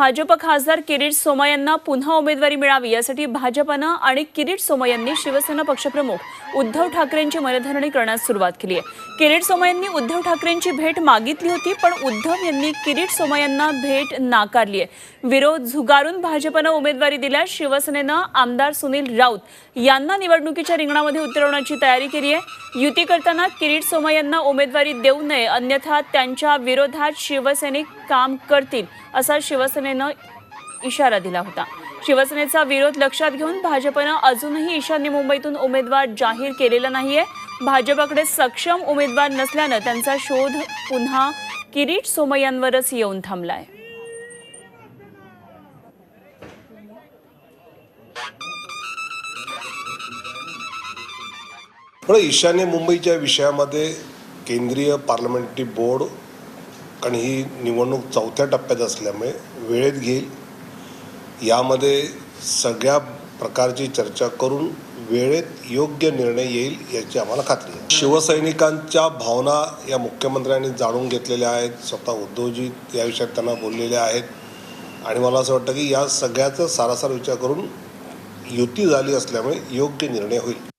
भाजप खासदार किरीट सोमा यांना पुन्हा उमेदवारी मिळावी यासाठी भाजपनं आणि किरीट सोमा यांनी शिवसेना पक्षप्रमुख उद्धव ठाकरेंची मनधरणी करण्यास सुरुवात केली आहे. किरीट सोमा यांनी उद्धव ठाकरेंची भेट मागितली होती पण उद्धव यांनी किरीट सोमा यांना भेट नाकारली आहे. विरोध झुगारून भाजपनं उमेदवारी दिल्यास शिवसेनेनं आमदार सुनील राऊत यांना निवडणुकीच्या रिंगणामध्ये उतरवण्याची तयारी केली आहे. युती करताना किरीट सोमा यांना उमेदवारी देऊ नये अन्यथा त्यांच्या विरोधात शिवसैनिक काम करतील असा शिवसेने शिवसेनेनं इशारा दिला होता. शिवसेनेचा विरोध लक्षात घेऊन भाजपनं अजूनही ईशान्य मुंबईतून उमेदवार जाहीर केलेला नाहीये. भाजपकडे सक्षम उमेदवार नसल्यानं त्यांचा शोध पुन्हा किरीट सोमय्यांवरच येऊन थांबलाय. ईशान्य मुंबईच्या विषयामध्ये केंद्रीय पार्लमेंटरी बोर्ड कारण ही निवडणूक चौथ्या टप्प्यात असल्यामुळे वेळेत घेईल. यामध्ये सगळ्या प्रकारची चर्चा करून वेळेत योग्य निर्णय येईल याची आम्हाला खात्री आहे. शिवसैनिकांच्या भावना या मुख्यमंत्र्यांनी जाणून घेतलेल्या आहेत. स्वतः उद्धवजी या विषयात त्यांना बोललेले आहेत. आणि मला असं वाटतं की या सगळ्याचा सारासार विचार करून युती झाली असल्यामुळे योग्य निर्णय होईल.